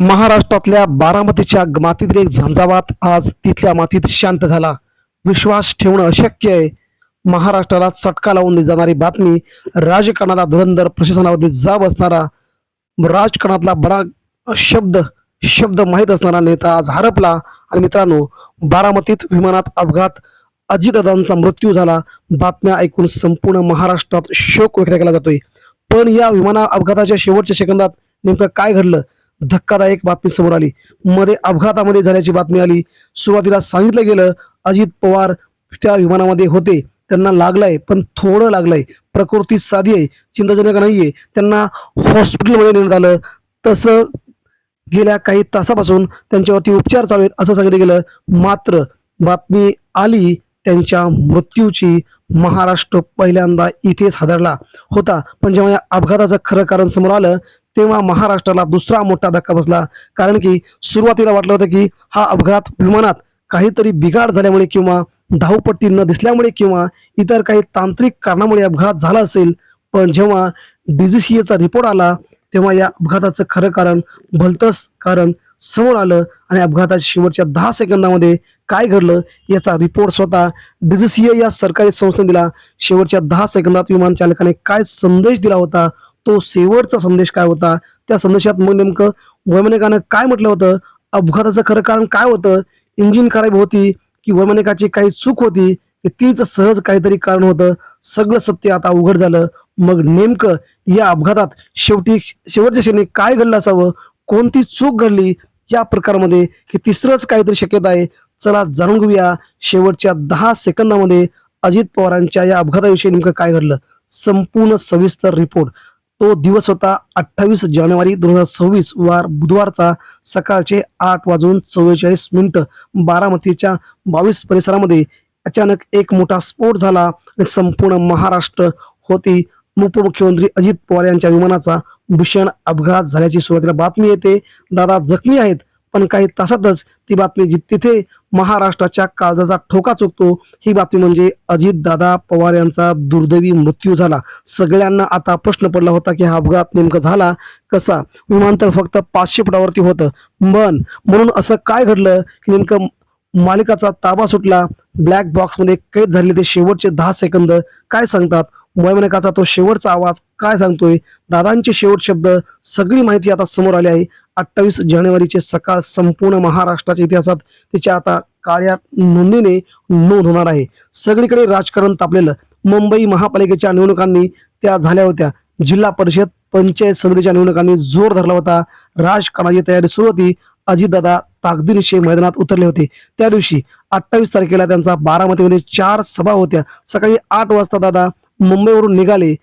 महाराष्ट्रातल्या बारामतीच्या मातीतील एक झंझावात आज तिथल्या मातीत शांत झाला. विश्वास ठेवणं अशक्य आहे. महाराष्ट्राला चटका लावून जाणारी बातमी राजकारणाला धुरंधर प्रशासनामध्ये जाब असणारा राजकारणातला बरा शब्द शब्द माहीत असणारा नेता आज हरपला. आणि मित्रांनो बारामतीत विमानात अपघात अजितदादांचा मृत्यू झाला. बातम्या ऐकून संपूर्ण महाराष्ट्रात शोक व्यक्त केला जातोय. पण या विमाना अपघाताच्या शेवटच्या सेकंदात नेमकं काय घडलं? धक्कादायक बातमी समोर आली. मध्ये अपघातामध्ये झाल्याची बातमी आली. सुरुवातीला सांगितलं गेलं अजित पवार त्या विमानामध्ये होते. त्यांना लागलाय पण थोडं लागलंय. प्रकृती साधी आहे चिंताजनक नाहीये. त्यांना हॉस्पिटलमध्ये नेण्यात आलं. तसं गेल्या काही तासापासून त्यांच्यावरती उपचार चालू आहेत असं सांगितलं गेलं. मात्र बातमी आली त्यांच्या मृत्यूची महाराष्ट्र पहिल्यांदा इथेच हादरला होता. पण जेव्हा या अपघाताचं खरं कारण समोर आलं तेव्हा महाराष्ट्राला दुसरा मोठा धक्का बसला. कारण की सुरुवातीला वाटलं होतं की हा अपघात विमानात काहीतरी बिघाड झाल्यामुळे किंवा धावपट्टी न दिसल्यामुळे किंवा इतर काही तांत्रिक कारणामुळे अपघात झाला असेल. पण जेव्हा डीजीसीएचा रिपोर्ट आला तेव्हा या अपघाताचं खरं कारण भलतंच कारण समोर आलं आणि अपघाताच्या शेवटच्या दहा सेकंदामध्ये काय घडलं याचा रिपोर्ट स्वतः डीजीसीए या सरकारी संस्थेने दिला. शेवटच्या दहा सेकंदात विमान चालकाने काय संदेश दिला होता तो शेवटचा संदेश काय होता? त्या संदेशात मग नेमकं वैमानिकानं काय म्हटलं होतं? अपघाताचं खरं कारण काय होतं? इंजिन खराब होती की वैमानिकाची काही चूक होती? की तीच सहज काहीतरी कारण होतं. सगळं सत्य आता उघड झालं. मग नेमकं या अपघातात शेवटी शेवटच्या क्षणी काय घडलं असावं? कोणती चूक घडली? या प्रकारामध्ये की तिसरंच काहीतरी शक्यता आहे. चला जाणून घेऊया शेवटच्या दहा सेकंदामध्ये अजित पवारांच्या या अपघाताविषयी नेमकं काय घडलं. संपूर्ण सविस्तर रिपोर्ट तो दिवस होता अठ्ठावीस जानेवारी दोन हजार सव्वीस वार बुधवारचा सकाळचे आठ वाजून चव्वेचाळीस मिनिटं. बारामतीच्या बावीस परिसरामध्ये अचानक एक मोठा स्फोट झाला आणि संपूर्ण महाराष्ट्र होती. उपमुख्यमंत्री अजित पवार यांच्या विमानाचा भीषण अपघात झाल्याची सुरुवातीला बातमी येते. दादा जखमी आहेत? पण काही तासातच ती बातमी जी तिथे महाराष्ट्राच्या काळजाचा ठोका चुकतो. ही बातमी म्हणजे अजित दादा पवार यांचा दुर्दैवी मृत्यू झाला. सगळ्यांना आता प्रश्न पडला होता की हा अपघात नेमका झाला कसा? विमानतळ फक्त पाचशे फुटावरती होतं. मन म्हणून असं काय घडलं की नेमकं मालिकाचा ताबा सुटला? ब्लॅक बॉक्समध्ये कैद झाले ते शेवटचे दहा सेकंद काय सांगतात? वैमानिकाचा तो शेवटचा आवाज काय सांगतोय? दादांचे शेवट शब्द सगळी माहिती आता समोर आली आहे. अठ्ठावीस जानेवारीचे सकाळ संपूर्ण महाराष्ट्राच्या इतिहासात तिच्या आता काळ्या नोंदीने नोंद होणार आहे. सगळीकडे राजकारण तापलेलं. मुंबई महापालिकेच्या निवडणुकांनी त्या झाल्या होत्या. जिल्हा परिषद पंचायत समितीच्या निवडणुकांनी जोर धरला होता. राजकारणाची तयारी सुरू होती. अजितदादा ताकदीनिशी मैदानात उतरले होते. त्या दिवशी अठ्ठावीस तारखेला त्यांचा बारामतीमध्ये चार सभा होत्या. सकाळी आठ वाजता दादा मुंबईवरून निघाले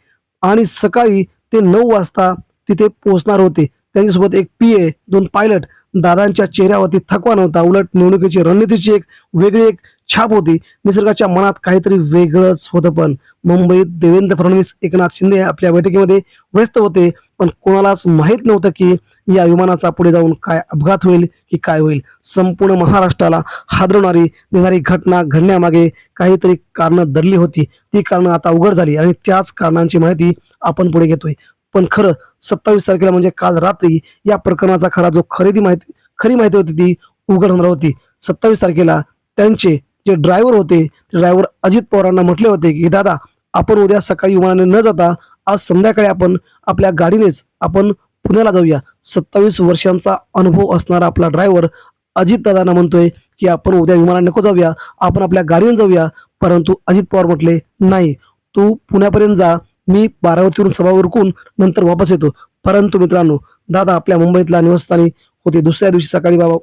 आणि सकाळी ते नऊ वाजता तिथे पोहोचणार होते. त्यांच्यासोबत एक पी ए दोन पायलट दादांच्या चेहऱ्यावरती थकवा नव्हता. उलट निवडणुकीची रणनीतीची एक वेगळी एक छाप होती. निसर्गाच्या मनात काहीतरी वेगळंच होतं पण. मुंबईत देवेंद्र फडणवीस एकनाथ शिंदे आपल्या बैठकीमध्ये व्यस्त होते पण कोणालाच माहीत नव्हतं की या विमानाचा पुढे जाऊन काय अपघात होईल की काय होईल. संपूर्ण महाराष्ट्राला हादरवणारी निघणारी घटना घडण्यामागे काहीतरी कारणं दडली होती. ती कारणं आता उघड झाली आणि त्याच कारणांची माहिती आपण पुढे घेतोय. पण खरं सत्तावीस तारखेला म्हणजे काल रात्री या प्रकरणाचा खरा जो खरेदी माहिती खरी माहिती होती ती उघड होणार होती. सत्तावीस तारखेला त्यांचे जे ड्रायव्हर होते ते ड्रायव्हर अजित पवारांना म्हटले होते की दादा आपण उद्या सकाळी विमानाने न जाता आज संध्याकाळी आपण आपल्या गाडीनेच आपण पुण्याला जाऊया. सत्तावीस वर्षांचा अनुभव असणारा आपला ड्रायव्हर अजित दादांना म्हणतोय की आपण उद्या विमानाने नको जाऊया आपण आपल्या गाडीने जाऊया. परंतु अजित पवार म्हटले नाही तू पुण्यापर्यंत जा मी बारावतीवरून सभा उरकून नंतर वापस येतो. परंतु मित्रांनो दादा आपल्या मुंबईतल्या निवासस्थानी होते. दुसऱ्या दिवशी सकाळी बाबा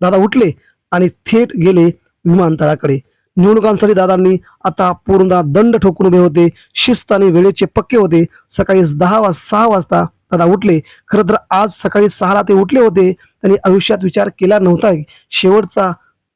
दादा उठले आणि थेट गेले विमानतळाकडे. निवडणुकांसाठी दादांनी आता पूर्णदा दंड ठोकून उभे होते. शिस्त आणि वेळेचे पक्के होते. सकाळी दहा वाज सहा वाजता दादा उठले. खरं तर आज सकाळी सहाला ते उठले होते त्यांनी आयुष्यात विचार केला नव्हता. शेवटचा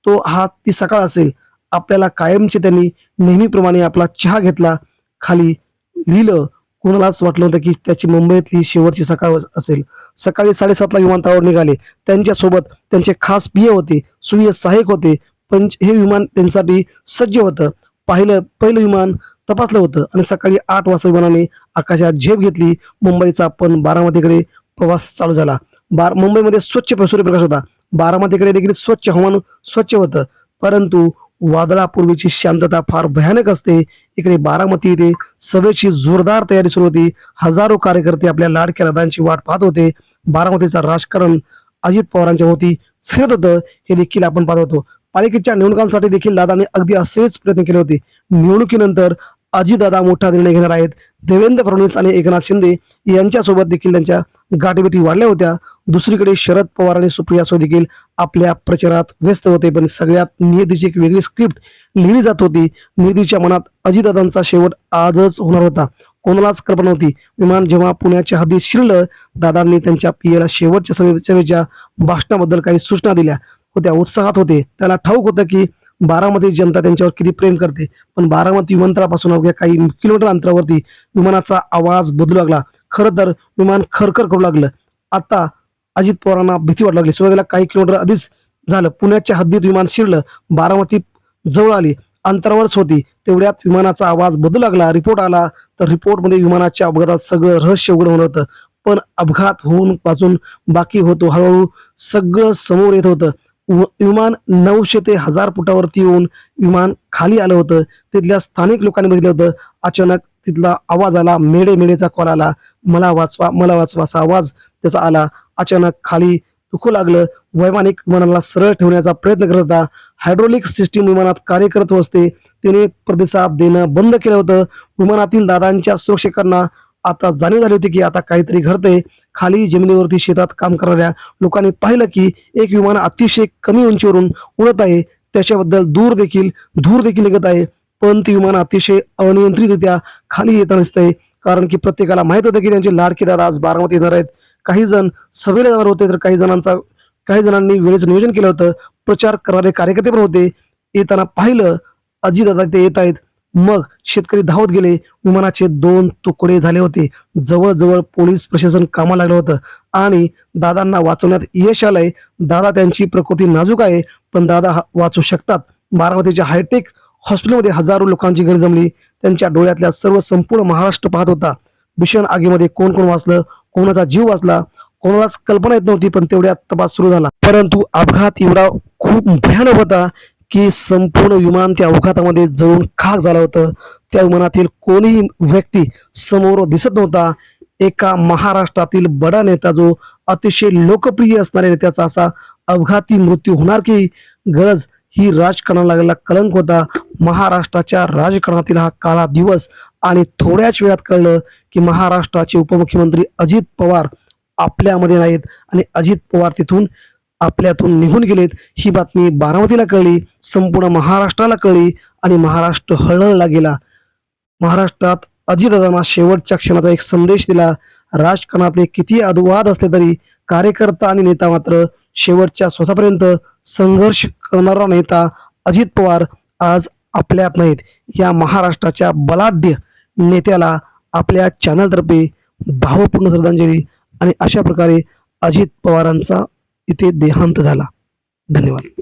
तो हा ती सकाळ असेल. आपल्याला कायमचे त्यांनी नेहमीप्रमाणे आपला चहा घेतला. खाली लिहिलं कुणालाच वाटलं होतं की त्याची मुंबईतली शेवटची सकाळ असेल. सकाळी साडेसातला विमानतळावर निघाले. त्यांच्यासोबत त्यांचे खास पिये होते सुय सहाय्यक होते. पंच हे विमान त्यांच्यासाठी सज्ज होतं. पाहिलं पहिलं विमान तपासलं होतं आणि सकाळी आठ वाजता विमानाने आकाशात झेप घेतली. मुंबईचा पण बारामतीकडे प्रवास चालू झाला. बार मुंबईमध्ये स्वच्छ सूर्यप्रकाश होता. बारामतीकडे देखील स्वच्छ हवामान स्वच्छ होतं. परंतु वादळापूर्वीची शांतता फार भयानक असते. इकडे बारामती येथे सभेची जोरदार तयारी सुरू होती. हजारो कार्यकर्ते आपल्या लाडक्या रदांची वाट पाहत होते. बारामतीचं राजकारण अजित पवारांच्या होती फिरत होतं. हे देखील आपण पाहत होतो. पालिकेच्या निवडणुकांसाठी देखील लादाने अगदी असेच प्रयत्न केले होते. निवडणुकीनंतर अजितदादा मोठा निर्णय घेणार आहेत. देवेंद्र फडणवीस आणि एकनाथ शिंदे यांच्यासोबत देखील त्यांच्या गाठीभेटी वाढल्या होत्या. दुसरीकडे शरद पवार आणि सुप्रिया सुळे देखील आपल्या प्रचारात व्यस्त होते पण सगळ्यात नियतीची एक वेगळी स्क्रिप्ट लिहिली जात होती. नियतीच्या मनात अजितदादांचा शेवट आजच होणार होता. कोणालाच कल्पना नव्हती. विमान जेव्हा पुण्याच्या हद्दीत शिरलं दादांनी त्यांच्या पियेला शेवटच्या सभे- सभेच्या भाषणाबद्दल काही सूचना दिल्या. होत्या उत्साहात होते. त्याला ठाऊक होतं की बारामती जनता त्यांच्यावर किती प्रेम करते पण बारामती विमानतळापासून अवघ्या काही किलोमीटर अंतरावरती विमानाचा आवाज बदलू लागला. खरं तर विमान खरखर करू लागलं. आता अजित पवारांना भीती वाटू लागली. सुरुवातीला काही किलोमीटर आधीच झालं. पुण्याच्या हद्दीत विमान शिरलं. बारामती जवळ आली. अंतरावरच होती. तेवढ्यात विमानाचा आवाज बदलू लागला. रिपोर्ट आला तर रिपोर्टमध्ये विमानाच्या अपघातात सगळं रहस्य उघड होत होतं. पण अपघात होऊन पासून बाकी होतो. हळूहळू सगळं समोर येत होतं. विमान नऊशे ते हजार फुटावरती येऊन विमान खाली आलं होतं. तिथल्या स्थानिक लोकांनी बघितलं होतं. अचानक तिथला आवाज आला. मेडे मेडेचा कॉल आला. मला वाचवा मला वाचवा असा आवाज त्याचा आला. अचानक खाली दुखू लागलं. वैमानिक विमानाला सरळ ठेवण्याचा प्रयत्न करत होता. हायड्रोलिक सिस्टीम विमानात कार्य करत असते तिने प्रतिसाद देणं बंद केलं होतं. विमानातील दादांच्या सुरक्षकांना आता जाणीव झाली होती की आता काहीतरी घडते खाली जमिनीवरती शेतात काम करणाऱ्या लोकांनी पाहिलं की एक विमान अतिशय कमी उंचीवरून उडत आहे. त्याच्याबद्दल दूर देखील धूर देखील निघत आहे. पण ती विमान अतिशय अनियंत्रितरित्या खाली येताना दिसतंय. कारण की प्रत्येकाला माहीत होतं की त्यांचे लाडके दादा आज बारामती येणार आहेत. काही जण सभेला जाणार होते तर काही जणांचा काही जणांनी वेळेचं नियोजन केलं होतं. प्रचार करणारे कार्यकर्ते पण होते. येताना पाहिलं अजितदादा ते येत आहेत. मग शेतकरी धावत गेले. विमानाचे दोन तुकडे झाले होते. जवळजवळ पोलीस प्रशासन कामा लागलं होतं. आणि दादांना वाचवण्यात यश आलंय. दादा त्यांची प्रकृती नाजूक आहे पण दादा वाचू शकतात. बारामतीच्या हायटेक हॉस्पिटलमध्ये हजारो लोकांची घर जमली. त्यांच्या डोळ्यातल्या सर्व संपूर्ण महाराष्ट्र पाहत होता. भीषण आगीमध्ये कोण कोण वाचलं कोणाचा जीव वाचला कोणालाच कल्पना येत नव्हती पण तेवढ्यात तपास सुरू झाला. परंतु अपघात एवढा खूप भयानक होता की संपूर्ण विमान त्या अपघातामध्ये जळून खाक झालं होतं. त्या विमानातील कोणीही व्यक्ती समोर दिसत नव्हता. एका महाराष्ट्रातील बडा नेता जो अतिशय लोकप्रिय असणाऱ्या नेत्याचा असा अपघाती मृत्यू होणार की गरज ही राजकारणाला लागलेला कलंक होता. महाराष्ट्राच्या राजकारणातील हा काळा दिवस आणि थोड्याच वेळात कळलं की महाराष्ट्राचे उपमुख्यमंत्री अजित पवार आपल्यामध्ये नाहीत आणि अजित पवार तिथून आपल्यातून निघून गेलेत. ही बातमी बारामतीला कळली संपूर्ण महाराष्ट्राला कळली आणि महाराष्ट्र हळहळला गेला. महाराष्ट्रात अजितदादांना शेवटच्या क्षणाचा एक संदेश दिला राजकारणातले किती अदुवाद असले तरी कार्यकर्ता आणि नेता मात्र शेवटच्या स्वतःपर्यंत संघर्ष करणारा नेता अजित पवार आज आपल्यात नाहीत. या महाराष्ट्राच्या बलाढ्य नेत्याला आपल्या चॅनलतर्फे भावपूर्ण श्रद्धांजली आणि अशा प्रकारे अजित पवारांचा इथे देहांत झाला. धन्यवाद.